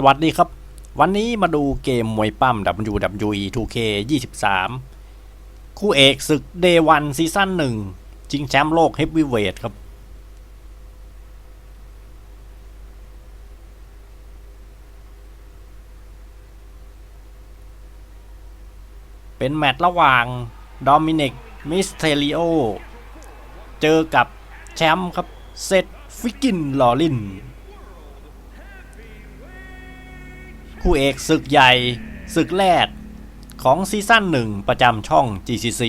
สวัสดีครับ วันนี้มาดูเกมมวยปั้ม WWE 2K 23 คู่เอกศึก Day 1ซีซั่น1ชิงแชมป์โลกเฮฟวีเวทครับ เป็นแมตช์ระหว่างดอมินิกมิสเทริโอ เจอกับแชมป์ครับ เซตฟิกกินลอริน คู่เอกศึกใหญ่ศึกแรกของซีซั่นหนึ่งประจำช่อง GCC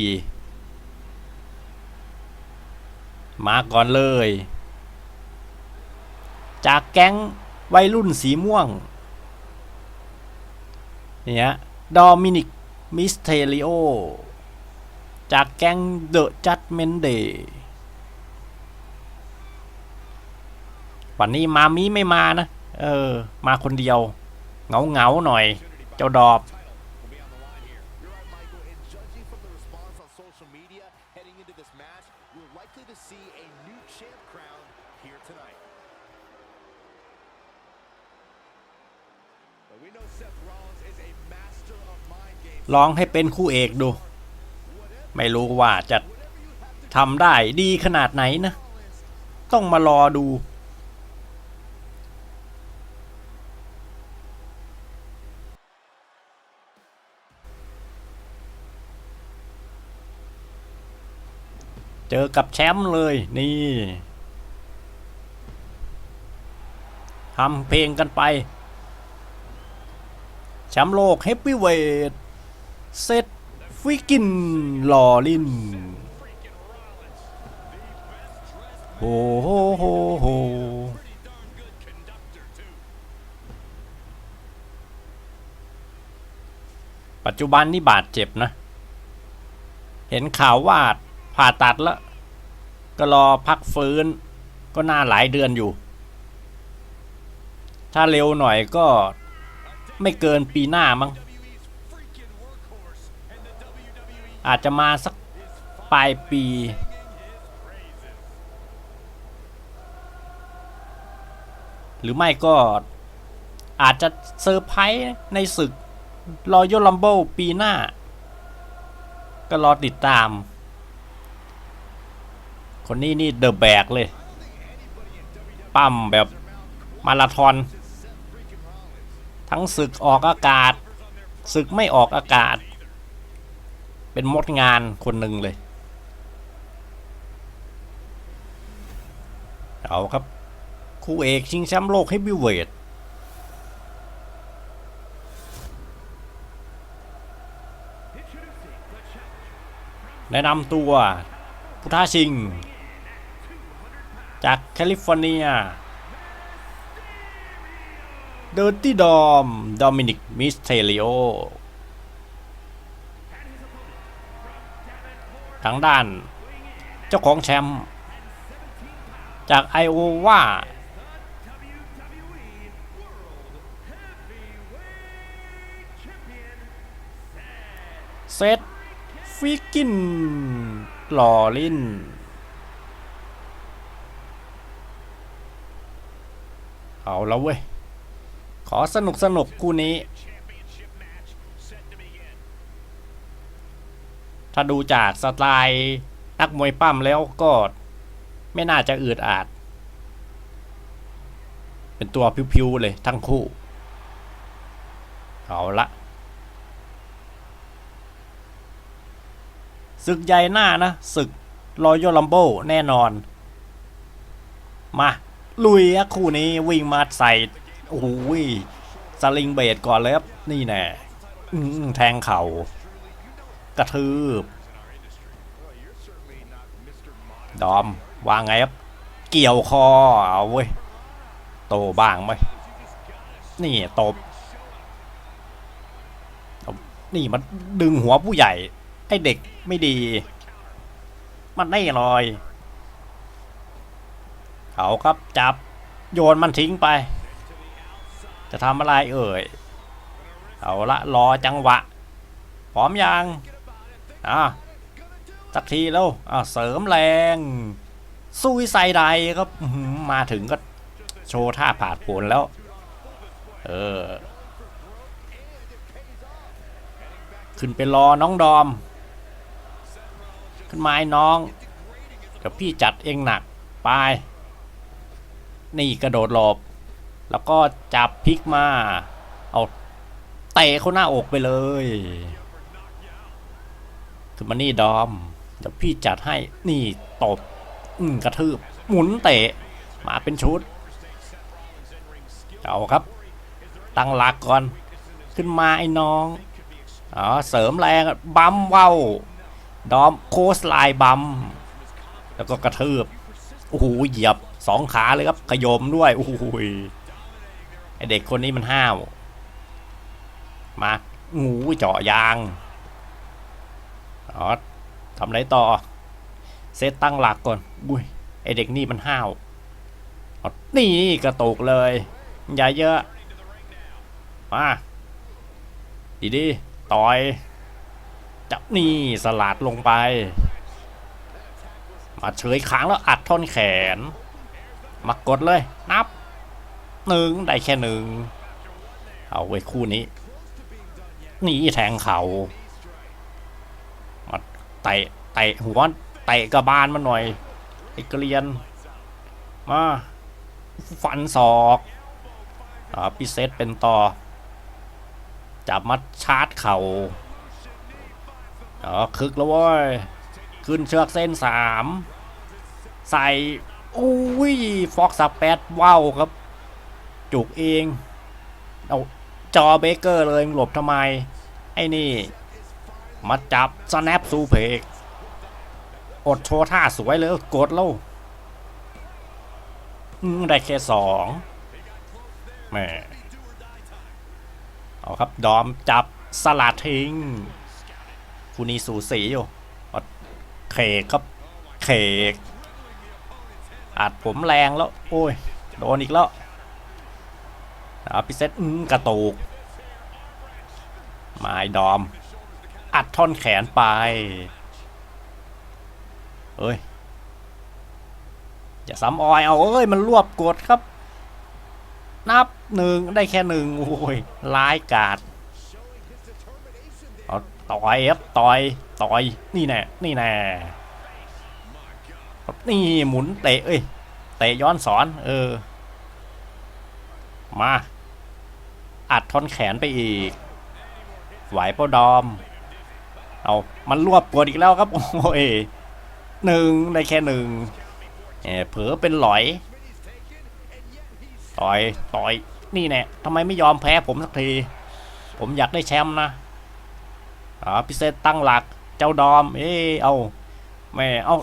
มาก่อนเลย จากแก๊งวัยรุ่นสีม่วงเนี่ยดอมินิกมิสเทริโอ จากแก๊งเดอะจัดเมนเดวันนี้มามีไม่มานะ เออ มาคนเดียว เงาเงาหน่อย เจ้าดอบ ลองให้เป็นคู่เอกดู ไม่รู้ว่าจะทำได้ดีขนาดไหนนะ ต้องมารอดู อกับแชมป์เลยนี่ทำเพลงกันไป แชมป์โลกเฮฟวีเวทเซตฟิกินลอลินโอ้โหโหโหปัจจุบันนี่บาดเจ็บนะ เห็นข่าวว่าผ่าตัดแล้ว ก็รอพักฟื้น ก็น่าหลายเดือนอยู่ ถ้าเร็วหน่อยก็ไม่เกินปีหน้ามั้งอาจจะมาสักปลายปี หรือไม่ก็ อาจจะเซอร์ไพรส์ในศึกรอยัลลัมเบิลปีหน้า ก็รอติดตาม คนนี้นี่เดอะแบกเลย ปั้มแบบมาราธอน ทั้งศึกออกอากาศ ศึกไม่ออกอากาศ เป็นมดงานคนหนึ่งเลย เอาครับ คู่เอกชิงแชมป์โลกให้บิวเวทแนะนำตัวผู้ท้าชิง จากแคลิฟอร์เนียเดอร์ตี้ดอมโดมินิกมิสเทริโอทางด้าน เจ้าของแชมป์จากไอโอวาเซตฟิกกินลอลิน เอาแล้วเว้ย ขอสนุกสนุกคู่นี้ ถ้าดูจากสไตล์นักมวยปั้มแล้วก็ไม่น่าจะอืดอาด เป็นตัวพิวๆเลยทั้งคู่ เอาละศึกใหญ่หน้านะศึกรอยัลลัมโบแน่นอน มา ลุยอะคู่นี้วิ่งมาใส่โอ้โหยสลิงเบดก่อนเลยครับนี่แน่แทงเข่ากระทืบ ดอมวางไงครับ เกี่ยวคอเอาเว้ย โตบ้างไหมนี่ตบ นี่มันดึงหัวผู้ใหญ่ให้เด็กไม่ดี มันได้ลอย เขาครับจับโยนมันทิ้งไป จะทำอะไรเอ่ย เอาละรอจังหวะ พร้อมยังอะสักทีแล้วอ่าเสริมแรงซุยใส่ใดครับมาถึงก็โชว์ท่าผาดโผนแล้ว เออ ขึ้นไปรอน้องดอม ขึ้นมาไอ้น้องเดี๋ยวพี่จัดเองหนักไป นี่กระโดดหลบ แล้วก็จับพลิกมา เอาเตะเขาหน้าอกไปเลยขึ้นมานี่ดอมเดี๋ยวพี่จัดให้นี่ตบ อืมกระทืบ หมุนเตะ มาเป็นชุด เอาครับ ตั้งหลักก่อน ขึ้นมาไอ้น้อง อ๋อ เสริมแรงบัมเว้า ดอมโคสไลน์บัม แล้วก็กระทืบ โอ้โห เหยียบ สองขาเลยครับขยมด้วยโอ้โหไอเด็กคนนี้มันห้าว มางูเจาะยางอ๋อทำไรต่อ เซตตั้งหลักก่อน อุ้ย ไอเด็กนี่มันห้าวอ๋อนี่กระตุกเลย อย่าเยอะ มา ดีดีต่อย จับนี่สลัดลงไป มาเฉยค้างแล้วอัดท่อนแขน มากดเลย นับหนึ่งได้แค่หนึ่งเอาไว้คู่นี้ นี่แทงเขามาเตะเตะหัวเตะกระบาลมันหน่อยไอ้เกลียน มาฟันศอกอ่าพิเศษเป็นต่อจับมัดชาร์จเข่าอ๋อคึกแล้วเว้ย ขึ้นเชือกเส้นสามใส่ โอ้ยฟอกสแปดว้าวครับ จุกเองเอาจอเบเกอร์เลยหลบทำไม ไอ้นี่ มาจับสแนปซูเพกอดโชว์ท่าสวยเลยกดแล้วได้แค่สองแม่เอาครับ ดอมจับสลัดทิ้งคูนีสูสีอยู่เอาเขกครับเขก อัดผมแรงแล้ว โอ้ย โดนอีกแล้วเอาพิเศษอืมกระตุกไม้ดอม อัดท่อนแขนไป เอ้ย อย่าซ้ำออย เอา เอ้ย มันรวบกดครับ นับหนึ่งได้แค่หนึ่งโอ้ยร้ายกาดเอาต่อยครับต่อย ต่อย นี่แน่ นี่แน่ นี่หมุนเตะเอ้ยเตะย้อนสอน เออ มา อัดท่อนแขนไปอีก ไหวเป้าดอม เอามันรวบกดอีกแล้วครับโอ้ยหนึ่งได้แค่หนึ่งเออเผลอเป็นหลอย ต่อยต่อยนี่แน่ทำไมไม่ยอมแพ้ผมสักที ผมอยากได้แชมป์นะอ๋อพิเศษตั้งหลัก เจ้าดอม เอ้ยเอาแม่เอา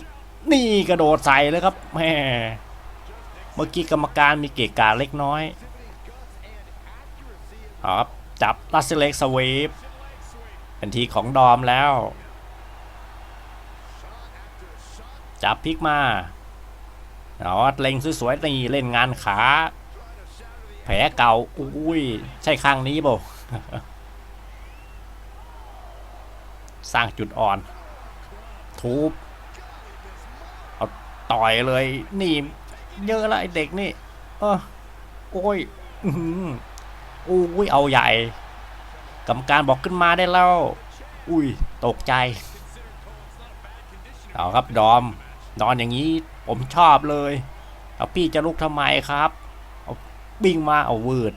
นี่กระโดดใส่เลยครับแม่เมื่อกี้กรรมการมีเกะกาเล็กน้อยครับจับลัสเล็กสวีปเป็นทีของดอมแล้ว จับพลิกมาเอาเล็งสวยๆนี่เล่นงานขา แผลเก่าอุ้ยใช่ข้างนี้บ่สร้างจุดอ่อนทุบ ต่อยเลย นี่ เยอะละไอเด็กนี่เออโอ้ยอืมอุ้ยเอาใหญ่กรรมการบอกขึ้นมาได้แล้ว อุ้ย ตกใจ เอาครับดอม นอนอย่างนี้ผมชอบเลย เอาพี่จะลุกทำไมครับ เอาวิ่งมาเอาวืด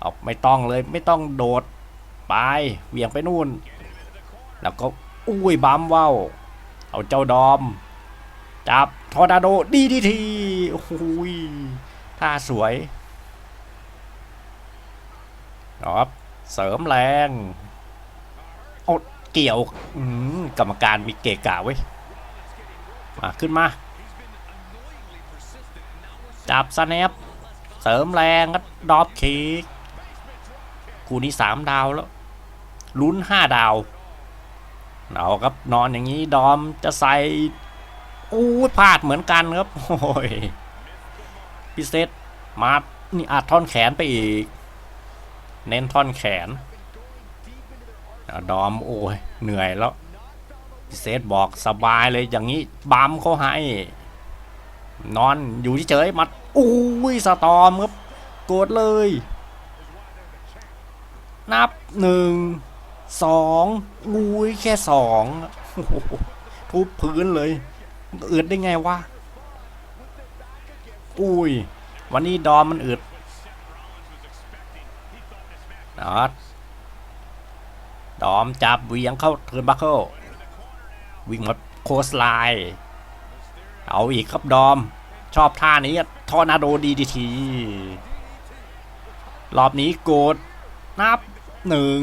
เอาไม่ต้องเลยไม่ต้องโดด ไปเหวี่ยงไปนู่น แล้วก็อุ้ยบัมว่าว เอาเจ้าดอม จับทอร์นาโดดีดีทีโอ้โหยท่าสวยครับเสริมแรงเอาเกี่ยวกรรมการมีเกะกะไว้ยมาขึ้นมา จับสแนปเสริมแรงก็ดรอปคิกกูนี้สามดาวแล้วลุ้นห้าดาวเอาครับนอนอย่างนี้ดอมจะใส่ อู้พลาดเหมือนกันครับโอ้ยพิเศษมานี่อัดท่อนแขนไปอีก เน้นท่อนแขนอดอมโอ้ยเหนื่อยแล้วพิเศษบอกสบายเลยอย่างนี้บัมเขาให้ นอนอยู่เฉยๆมัดอุ้ยสตอมครับกดเลย นับหนึ่งสองงูยแค่สองทุบพื้นเลย อึดได้ไงวะ อุ้ย วันนี้ดอมมันอึดนะดอมจับเวียงเข้าเทิร์นบัคเคิลวิ่งมาโคสไลน์เอาอีกครับดอม ชอบท่านี้ทอร์นาโดดีดีที รอบนี้โกดนับหนึ่ง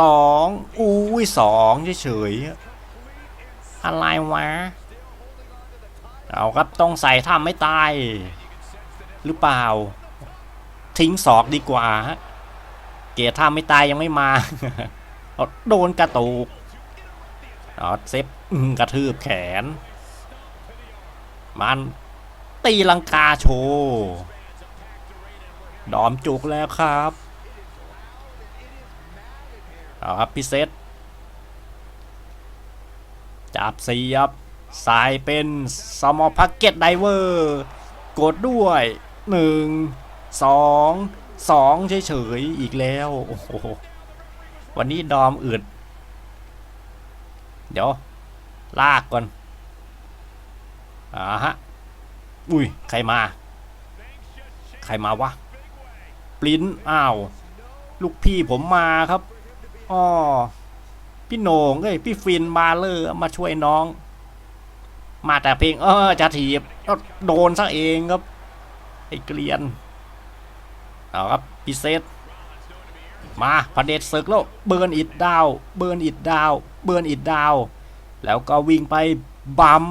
สองอุ้ยสองเฉยๆอะไรวะ เอาครับต้องใส่ท่าไม่ตาย หรือเปล่า ทิ้งศอกดีกว่าฮะเกียร์ท่าไม่ตายยังไม่มาเอาโดนกระตุกเอาเซฟกระทืบแขน มันตีลังกาโชว์ดอมจุกแล้วครับเอาครับพี่เซตจับเสียบ สายเป็นสมอพักเก็ตไดเวอร์กดด้วยหนึ่งสองสองเฉยๆอีกแล้ว โอ้โห วันนี้ดอมอึดเดี๋ยว ลากก่อนอ่าฮะ อุ้ย ใครมา ใครมาวะ ปลิ้นอ้าว ลูกพี่ผมมาครับ อ้อ พี่โหนงเอ้ย พี่ฟินมาเลอร์มาช่วยน้อง มาแต่เพลงเออจะถีบก็โดนซะเองครับไอ้เกลียนเอาครับพิเศษมาพระเดชศึกแล้วเบิร์นอิดดาว เบิร์นอิดดาว เบิร์นอิดดาว แล้วก็วิ่งไปบัม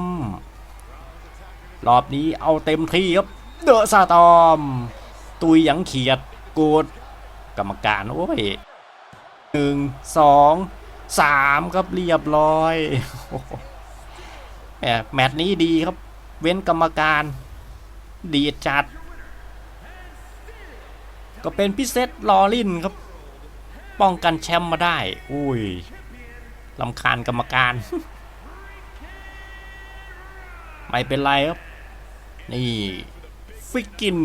รอบนี้เอาเต็มที่ครับเดอะซาตอม ตุยยังเขียดกูดกรรมการโอ้ยหนึ่งสองสามครับเรียบร้อย แมตช์นี้ดีครับ เว้นกรรมการ ดีจัด ก็เป็นพิเศษลอลินครับ ป้องกันแชมป์มาได้ อุ้ยลำคาญกรรมการ ไม่เป็นไรครับ นี่ ฟิกกิน